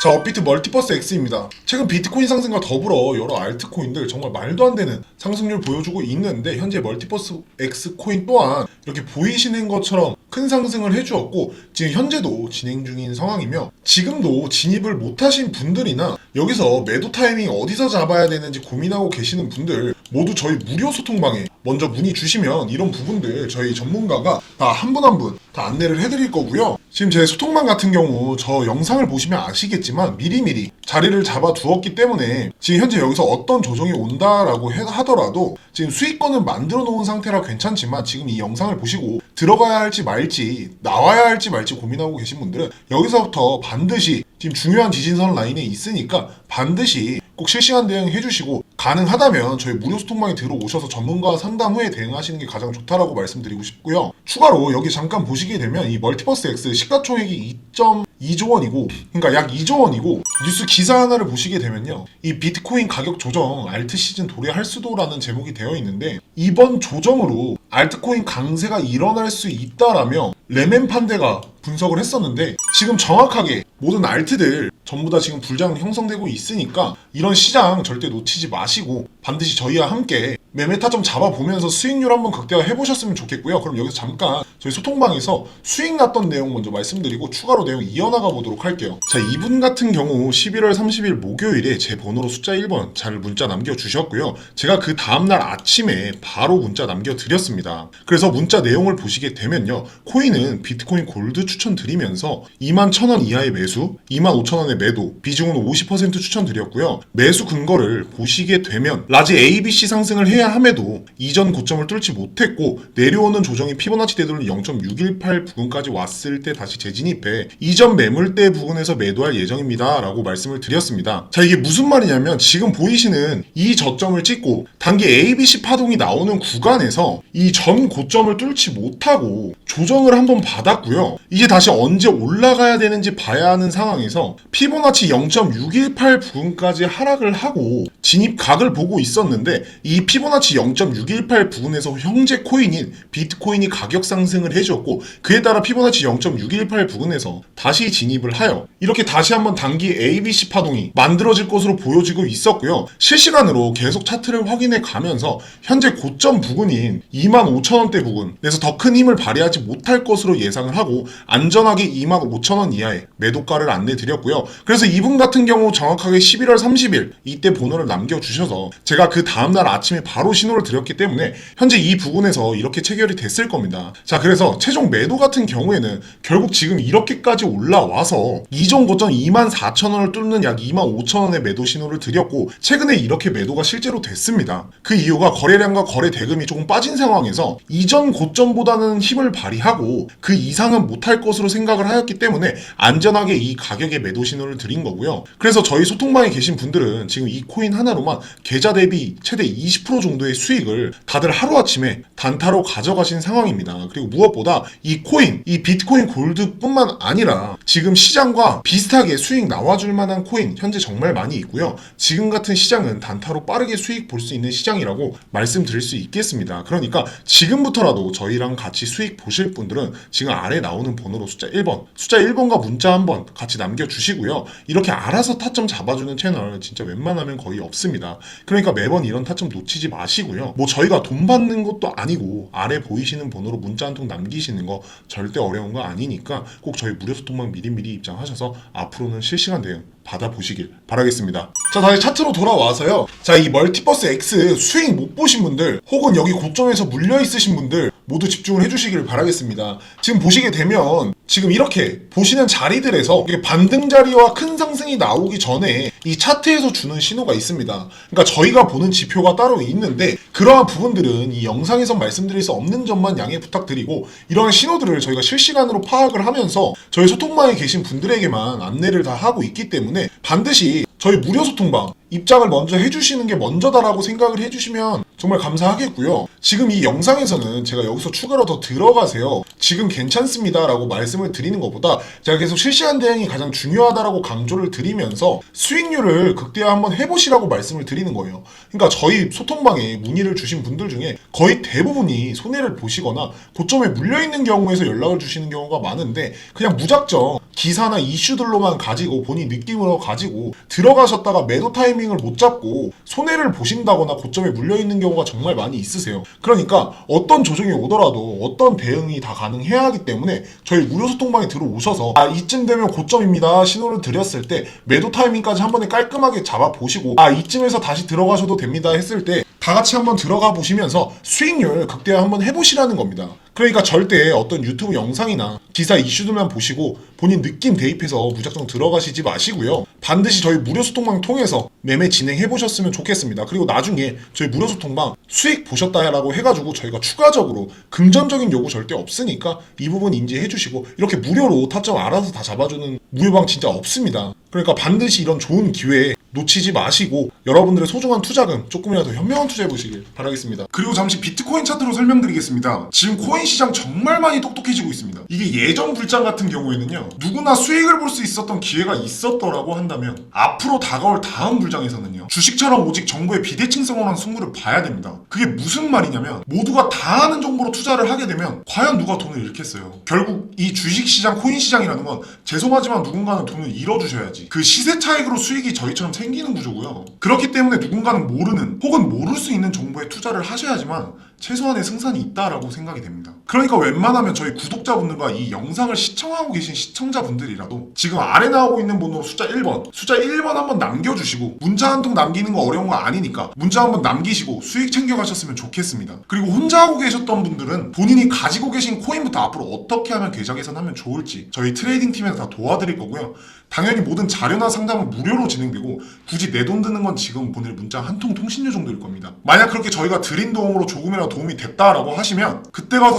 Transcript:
자, 업비트 멀티버스 X입니다. 최근 비트코인 상승과 더불어 여러 알트코인들 정말 말도 안 되는 상승률 보여주고 있는데 현재 멀티버스 X 코인 또한 이렇게 보이시는 것처럼 큰 상승을 해주었고 지금 현재도 진행 중인 상황이며 지금도 진입을 못하신 분들이나 여기서 매도 타이밍 어디서 잡아야 되는지 고민하고 계시는 분들 모두 저희 무료 소통방에 먼저 문의 주시면 이런 부분들 저희 전문가가 다 한 분 한 분 다 안내를 해드릴 거고요. 지금 제 소통방 같은 경우 저 영상을 보시면 아시겠지만 미리미리 자리를 잡아 두었기 때문에 지금 현재 여기서 어떤 조정이 온다라고 해- 하더라도 지금 수익권을 만들어 놓은 상태라 괜찮지만 지금 이 영상을 보시고 들어가야 할지 말지 나와야 할지 말지 고민하고 계신 분들은 여기서부터 반드시 지금 중요한 지진선 라인에 있으니까 반드시 꼭 실시간 대응해 주시고 가능하다면 저희 무료 소통방에 들어오셔서 전문가 상담 후에 대응하시는 게 가장 좋다라고 말씀드리고 싶고요. 추가로 여기 잠깐 보시게 되면 이 멀티버스 X 시가총액이 2.2조 원이고 그러니까 약 2조 원이고 뉴스 기사 하나를 보시게 되면요. 이 비트코인 가격 조정 알트 시즌 도래할 수도라는 제목이 되어 있는데 이번 조정으로 알트코인 강세가 일어날 수 있다라며 레멘 판대가 분석을 했었는데 지금 정확하게 모든 알트들 전부 다 지금 불장 형성되고 있으니까 이런 시장 절대 놓치지 마시고 반드시 저희와 함께 매매 타점 잡아보면서 수익률 한번 극대화 해보셨으면 좋겠고요. 그럼 여기서 잠깐 저희 소통방에서 수익 났던 내용 먼저 말씀드리고 추가로 내용 이어나가 보도록 할게요. 자, 이분 같은 경우 11월 30일 목요일에 제 번호로 숫자 1번 잘 문자 남겨주셨고요. 제가 그 다음날 아침에 바로 문자 남겨드렸습니다. 그래서 문자 내용을 보시게 되면요. 코인은 비트코인 골드 추천드리면서 2만 1,000원 이하의 매수, 2만 5천원의 매도, 비중은 50% 추천드렸고요. 매수 근거를 보시게 되면 라지 ABC 상승을 해야 함에도 이전 고점을 뚫지 못했고 내려오는 조정이 피보나치 되돌림 0.618 부근까지 왔을 때 다시 재진입해 이전 매물대 부근에서 매도할 예정입니다. 라고 말씀을 드렸습니다. 자, 이게 무슨 말이냐면 지금 보이시는 이 저점을 찍고 단기 ABC 파동이 나오는 구간에서 이 전 고점을 뚫지 못하고 조정을 한번 받았고요. 이제 다시 언제 올라가야 되는지 봐야 하는 상황에서 피보나치 0.618 부근까지 하락을 하고 진입각을 보고 있었는데 이 피보나치 0.618 부근에서 형제 코인인 비트코인이 가격 상승을 해줬고 그에 따라 피보나치 0.618 부근에서 다시 진입을 하여 이렇게 다시 한번 단기 ABC 파동이 만들어질 것으로 보여지고 있었고요. 실시간으로 계속 차트를 확인해 가면서 현재 고점 부근인 25,000원대 부근에서 더 큰 힘을 발휘하지 못할 것으로 예상을 하고 안전하게 25,000원 이하의 매도가를 안내 드렸고요. 그래서 이분 같은 경우 정확하게 11월 30일 이때 번호를 남 겨주셔서 제가 그 다음날 아침에 바로 신호를 드렸기 때문에 현재 이 부분에서 이렇게 체결이 됐을 겁니다. 자 그래서 최종 매도 같은 경우에는 결국 지금 이렇게까지 올라와서 이전 고점 24,000원을 뚫는 약 25,000원의 매도 신호를 드렸고 최근에 이렇게 매도가 실제로 됐습니다. 그 이유가 거래량과 거래 대금이 조금 빠진 상황에서 이전 고점보다는 힘을 발휘하고 그 이상은 못할 것으로 생각을 하였기 때문에 안전하게 이 가격에 매도 신호를 드린 거고요. 그래서 저희 소통방에 계신 분들은 지금 이 코인 하나 로만 계좌 대비 최대 20% 정도의 수익을 다들 하루아침에 단타로 가져가신 상황입니다. 그리고 무엇보다 이 코인, 이 비트코인 골드뿐만 아니라 지금 시장과 비슷하게 수익 나와줄 만한 코인 현재 정말 많이 있고요. 지금 같은 시장은 단타로 빠르게 수익 볼 수 있는 시장이라고 말씀드릴 수 있겠습니다. 그러니까 지금부터라도 저희랑 같이 수익 보실 분들은 지금 아래 나오는 번호로 숫자 1번, 숫자 1번과 문자 한번 같이 남겨주시고요. 이렇게 알아서 타점 잡아주는 채널 진짜 웬만하면 거의 없 습니다. 그러니까 매번 이런 타점 놓치지 마시고요. 뭐 저희가 돈 받는 것도 아니고 아래 보이시는 번호로 문자 한 통 남기시는 거 절대 어려운 거 아니니까 꼭 저희 무료 소통방 미리미리 입장하셔서 앞으로는 실시간 대응 받아보시길 바라겠습니다. 자, 다시 차트로 돌아와서요. 자, 이 멀티버스 X 수익 못 보신 분들, 혹은 여기 고점에서 물려 있으신 분들 모두 집중을 해주시길 바라겠습니다. 지금 보시게 되면 지금 이렇게 보시는 자리들에서 반등 자리와 큰 상승이 나오기 전에 이 차트에서 주는 신호가 있습니다. 그러니까 저희가 보는 지표가 따로 있는데 그러한 부분들은 이 영상에서 말씀드릴 수 없는 점만 양해 부탁드리고 이러한 신호들을 저희가 실시간으로 파악을 하면서 저희 소통방에 계신 분들에게만 안내를 다 하고 있기 때문에 반드시 저희 무료 소통방 입장을 먼저 해주시는 게 먼저다라고 생각을 해주시면 정말 감사하겠고요. 지금 이 영상에서는 제가 여기서 추가로 더 들어가세요. 지금 괜찮습니다라고 말씀을 드리는 것보다 제가 계속 실시간 대응이 가장 중요하다라고 강조를 드리면서 수익률을 극대화 한번 해보시라고 말씀을 드리는 거예요. 그러니까 저희 소통방에 문의를 주신 분들 중에 거의 대부분이 손해를 보시거나 고점에 물려있는 경우에서 연락을 주시는 경우가 많은데 그냥 무작정 기사나 이슈들로만 가지고 본인 느낌으로 가지고 들어가셨다가 매도 타이밍 을 못 잡고 손해를 보신다거나 고점에 물려있는 경우가 정말 많이 있으세요. 그러니까 어떤 조정이 오더라도 어떤 대응이 다 가능해야 하기 때문에 저희 무료 소통방에 들어오셔서 아 이쯤 되면 고점입니다 신호를 드렸을 때 매도 타이밍까지 한 번에 깔끔하게 잡아 보시고 아 이쯤에서 다시 들어가셔도 됩니다 했을 때 다 같이 한번 들어가 보시면서 수익률 극대화 한번 해보시라는 겁니다. 그러니까 절대 어떤 유튜브 영상이나 기사 이슈들만 보시고 본인 느낌 대입해서 무작정 들어가시지 마시고요. 반드시 저희 무료 소통방 통해서 매매 진행해 보셨으면 좋겠습니다. 그리고 나중에 저희 무료 소통방 수익 보셨다라고 해가지고 저희가 추가적으로 금전적인 요구 절대 없으니까 이 부분 인지해 주시고 이렇게 무료로 타점 알아서 다 잡아주는 무료방 진짜 없습니다. 그러니까 반드시 이런 좋은 기회에 놓치지 마시고 여러분들의 소중한 투자금 조금이라도 현명한 투자해 보시길 바라겠습니다. 그리고 잠시 비트코인 차트로 설명드리겠습니다. 지금 코인 시장 정말 많이 똑똑해지고 있습니다. 이게 예전 불장 같은 경우에는요. 누구나 수익을 볼 수 있었던 기회가 있었더라고 한다면 앞으로 다가올 다음 불장에서는요. 주식처럼 오직 정보의 비대칭성으로만 승부를 봐야 됩니다. 그게 무슨 말이냐면 모두가 다 아는 정보로 투자를 하게 되면 과연 누가 돈을 잃겠어요. 결국 이 주식 시장, 코인 시장이라는 건 죄송하지만 누군가는 돈을 잃어주셔야지. 그 시세 차익으로 수익이 저희처럼 생기는 구조고요. 그렇기 때문에 누군가는 모르는 혹은 모를 수 있는 정보에 투자를 하셔야지만 최소한의 승산이 있다라고 생각이 됩니다. 그러니까 웬만하면 저희 구독자분들과 이 영상을 시청하고 계신 시청자분들이라도 지금 아래 나오고 있는 번호로 숫자 1번, 숫자 1번 한번 남겨주시고 문자 한 통 남기는 거 어려운 거 아니니까 문자 한번 남기시고 수익 챙겨가셨으면 좋겠습니다. 그리고 혼자 하고 계셨던 분들은 본인이 가지고 계신 코인부터 앞으로 어떻게 하면 계좌 개선하면 좋을지 저희 트레이딩 팀에서 다 도와드릴 거고요. 당연히 모든 자료나 상담은 무료로 진행되고 굳이 내 돈 드는 건 지금 보낼 문자 한 통 통신료 정도일 겁니다. 만약 그렇게 저희가 드린 도움으로 조금이라도 도움이 됐다라고 하시면 그때 가서